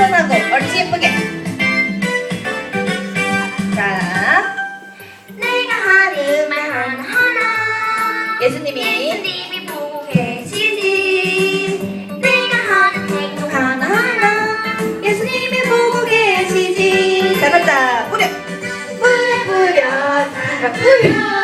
아주 예쁘게. 자, 내가 하는 말 하나하나 예수님이 예수님이 보고 계시지 내가 하는 행동 하나하나 예수님이 보고 계시지. 잘한다. 뿌려. 뿌려, 뿌려. 뿌려.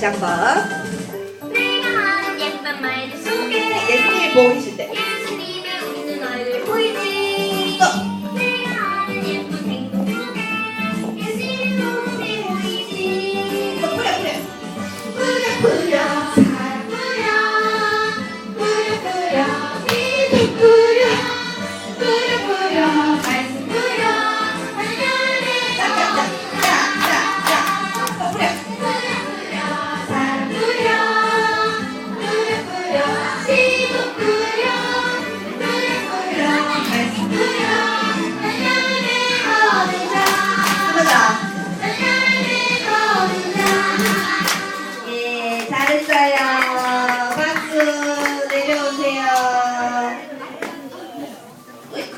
다시 한번. 내가 하는 예쁜 말들 속에 네, 예쁜이 보고 계실 때. 어, 뿌려 뿌려. 뿌려 뿌려 뿌려. 뿌려 뿌려. 在呀